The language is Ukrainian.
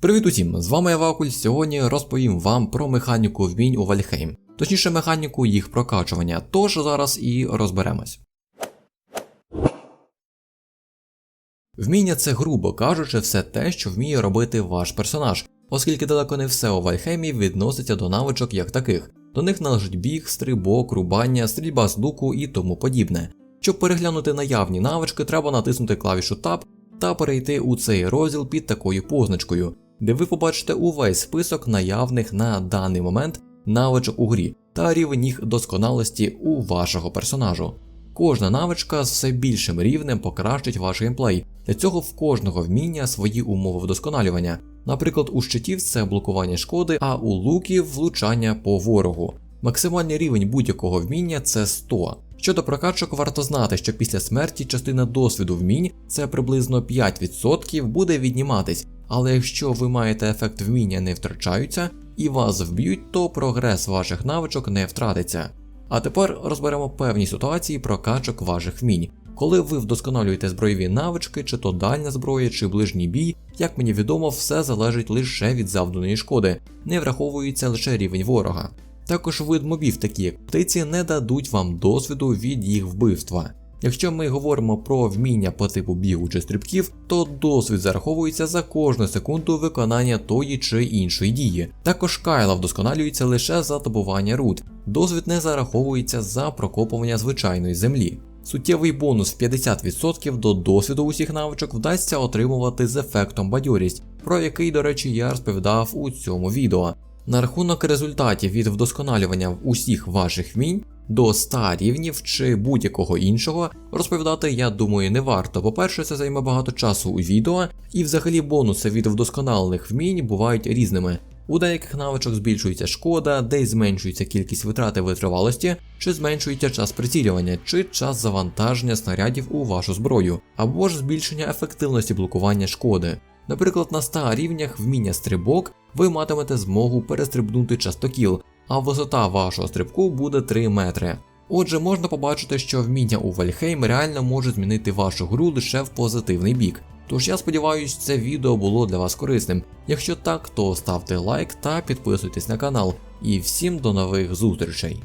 Привіт усім! З вами я Вакуль. Сьогодні розповім вам про механіку вмінь у Вальхейм, точніше механіку їх прокачування, тож зараз і розберемось. Вміння це, грубо кажучи, все те, що вміє робити ваш персонаж, оскільки далеко не все у Вальхеймі відноситься до навичок як таких. До них належить біг, стрибок, рубання, стрільба з луку і тому подібне. Щоб переглянути наявні навички, треба натиснути клавішу Tab та перейти у цей розділ під такою позначкою, де ви побачите увесь список наявних на даний момент навичок у грі та рівень їх досконалості у вашого персонажу. Кожна навичка з все більшим рівнем покращить ваш геймплей. Для цього в кожного вміння свої умови вдосконалювання. Наприклад, у щитів це блокування шкоди, а у луків влучання по ворогу. Максимальний рівень будь-якого вміння це 100. Щодо прокачок, варто знати, що після смерті частина досвіду вмінь, це приблизно 5% буде відніматись, але якщо ви маєте ефект вміння не втрачаються і вас вб'ють, то прогрес ваших навичок не втратиться. А тепер розберемо певні ситуації прокачок ваших вмінь. Коли ви вдосконалюєте збройові навички, чи то дальня зброя, чи ближній бій, як мені відомо, все залежить лише від завданої шкоди, не враховується лише рівень ворога. Також вид мобів, такі як птиці, не дадуть вам досвіду від їх вбивства. Якщо ми говоримо про вміння по типу бігу чи стрибків, то досвід зараховується за кожну секунду виконання тої чи іншої дії. Також кайла вдосконалюється лише за добування руд, досвід не зараховується за прокопування звичайної землі. Суттєвий бонус в 50% до досвіду усіх навичок вдасться отримувати з ефектом бадьорість, про який, до речі, я розповідав у цьому відео. На рахунок результатів від вдосконалювання усіх ваших вмінь до 100 рівнів чи будь-якого іншого розповідати, я думаю, не варто. По-перше, це займе багато часу у відео, і взагалі бонуси від вдосконалених вмінь бувають різними. У деяких навичок збільшується шкода, десь зменшується кількість витрати витривалості, чи зменшується час прицілювання, чи час завантаження снарядів у вашу зброю, або ж збільшення ефективності блокування шкоди. Наприклад, на 100 рівнях вміння стрибок ви матимете змогу перестрибнути частокіл, а висота вашого стрибку буде 3 метри. Отже, можна побачити, що вміння у Вальхейм реально може змінити вашу гру лише в позитивний бік. Тож я сподіваюся, це відео було для вас корисним. Якщо так, то ставте лайк та підписуйтесь на канал. І всім до нових зустрічей.